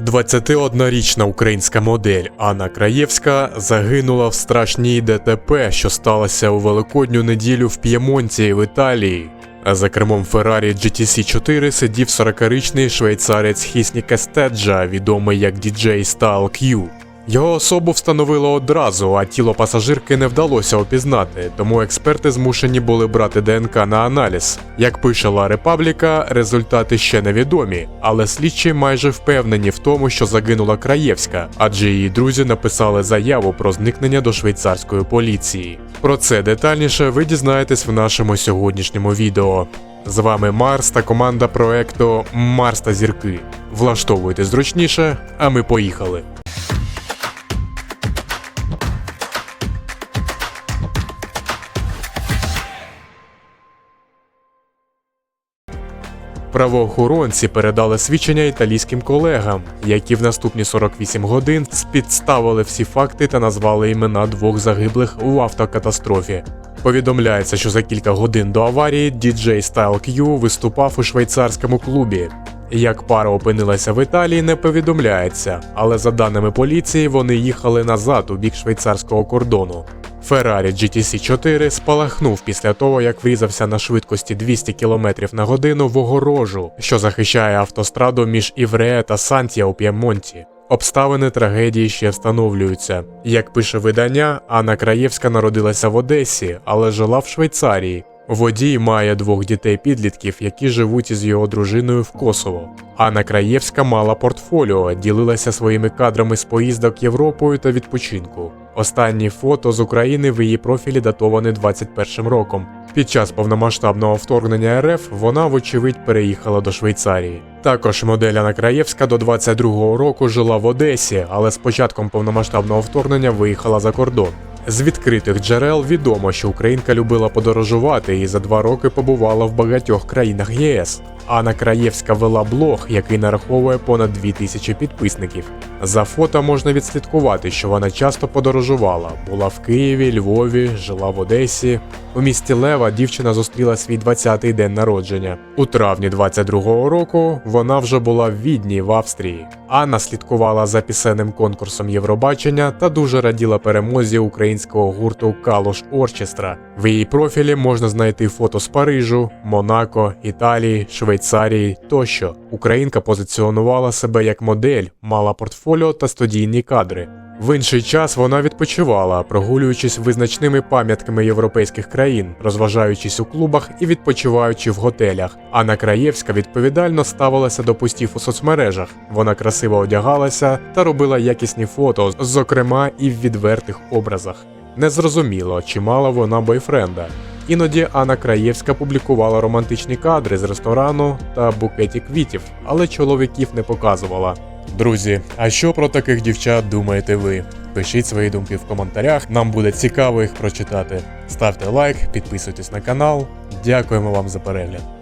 21-річна українська модель Анна Краєвська загинула в страшній ДТП, що сталося у великодню неділю в П'ємонті в Італії. За кермом Феррарі GTC 4 сидів 40-річний швейцарець Хісні Кестеджа, відомий як DJ Style Q. Його особу встановили одразу, а тіло пасажирки не вдалося опізнати, тому експерти змушені були брати ДНК на аналіз. Як пише Ла Репабліка, результати ще невідомі, але слідчі майже впевнені в тому, що загинула Краєвська, адже її друзі написали заяву про зникнення до швейцарської поліції. Про це детальніше ви дізнаєтесь в нашому сьогоднішньому відео. З вами Марс та команда проекту Марс та зірки. Влаштовуйте зручніше, а ми поїхали. Правоохоронці передали свідчення італійським колегам, які в наступні 48 годин спідставили всі факти та назвали імена двох загиблих у автокатастрофі. Повідомляється, що за кілька годин до аварії DJ Style Q виступав у швейцарському клубі. Як пара опинилася в Італії, не повідомляється, але за даними поліції, вони їхали назад у бік швейцарського кордону. Ferrari GTC 4 спалахнув після того, як врізався на швидкості 200 км на годину в огорожу, що захищає автостраду між Івреє та Сантія у П'ємонті. Обставини трагедії ще встановлюються. Як пише видання, Анна Краєвська народилася в Одесі, але жила в Швейцарії. Водій має двох дітей-підлітків, які живуть із його дружиною в Косово. Анна Краєвська мала портфоліо, ділилася своїми кадрами з поїздок Європою та відпочинку. Останні фото з України в її профілі датовані 21 роком. Під час повномасштабного вторгнення РФ вона, вочевидь, переїхала до Швейцарії. Також модель Анна Краєвська до 22-го року жила в Одесі, але з початком повномасштабного вторгнення виїхала за кордон. З відкритих джерел відомо, що українка любила подорожувати і за два роки побувала в багатьох країнах ЄС. Анна Краєвська вела блог, який нараховує понад 2000 підписників. За фото можна відслідкувати, що вона часто подорожувала, була в Києві, Львові, жила в Одесі. У місті Лева дівчина зустріла свій 20-й день народження. У травні 22-го року вона вже була в Відні в Австрії. Анна слідкувала за пісенним конкурсом Євробачення та дуже раділа перемозі українського гурту Калош Орчестра. В її профілі можна знайти фото з Парижу, Монако, Італії, Швейцарії тощо. Українка позиціонувала себе як модель, мала портфоліо та студійні кадри. В інший час вона відпочивала, прогулюючись визначними пам'ятками європейських країн, розважаючись у клубах і відпочиваючи в готелях. Анна Краєвська відповідально ставилася до постів у соцмережах. Вона красиво одягалася та робила якісні фото, зокрема і в відвертих образах. Незрозуміло, чи мала вона бойфренда. Іноді Анна Краєвська публікувала романтичні кадри з ресторану та букеті квітів, але чоловіків не показувала. Друзі, а що про таких дівчат думаєте ви? Пишіть свої думки в коментарях, нам буде цікаво їх прочитати. Ставте лайк, підписуйтесь на канал. Дякуємо вам за перегляд.